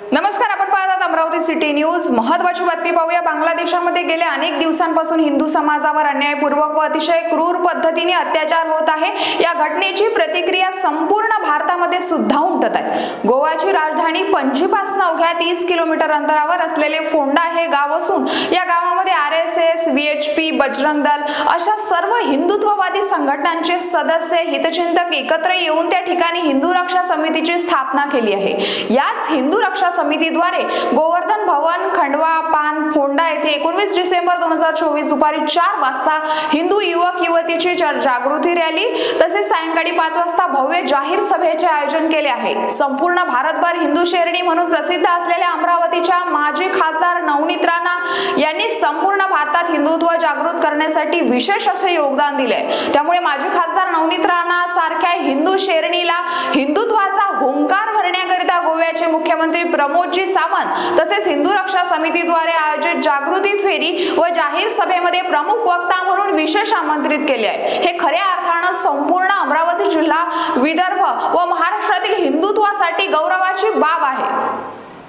नमस्कार आपण पाहतात अमरावती सिटी न्यूज. महत्वाची बातमी पाहूया. बांगलादेशामध्ये गेल्या अनेक दिवसांपासून हिंदू समाजावर अन्यायपूर्वक व अतिशय क्रूर पद्धतीने अत्याचार होत आहे. या घटनेची प्रतिक्रिया संपूर्ण भारतामध्ये सुद्धा उमटत आहे. गोवाची राजधानी पणजीपासून अवघ्या तीस किलोमीटर अंतरावर असलेले फोंडा हे गाव असून या गावामध्ये R S S V H P Bajrang Dal अशा सर्व हिंदुत्ववादी संघटनांचे सदस्य हितचिंतक एकत्र येऊन त्या ठिकाणी हिंदू रक्षा समितीची स्थापना केली आहे. याच हिंदू रक्षा समितीद्वारे गोवर्धन भवन खंडवा पान फोंडा येथे एकोणवीस डिसेंबर दोन हजार चोवीस दुपारी चार वाजता हिंदू युवक युवतीची जागृती रॅली तसेच सायंकाळी पाच वाजता भव्य जाहीर सभेचे आयोजन केले आहे. संपूर्ण भारतभर हिंदू शेरणी म्हणून प्रसिद्ध असलेल्या अमरावतीच्या माजी खासदार नवनीत यांनी संपूर्ण भारतात हिंदुत्व जागृत करण्यासाठी विशेष असे योगदान दिले त्यामुळे माजी खासदार नवनीत राणा सारख्या हिंदू शेरणीला हिंदुत्वाचा हुंकार भरण्याकरिता गोव्याचे मुख्यमंत्री प्रमोदजी सावंत तसेच हिंदू रक्षा समितीद्वारे आयोजित जागृती फेरी व जाहीर सभेमध्ये प्रमुख वक्ता म्हणून विशेष आमंत्रित केले आहे. हे खऱ्या अर्थानं संपूर्ण अमरावती जिल्हा विदर्भ व महाराष्ट्रातील हिंदुत्वासाठी गौरवाची बाब आहे.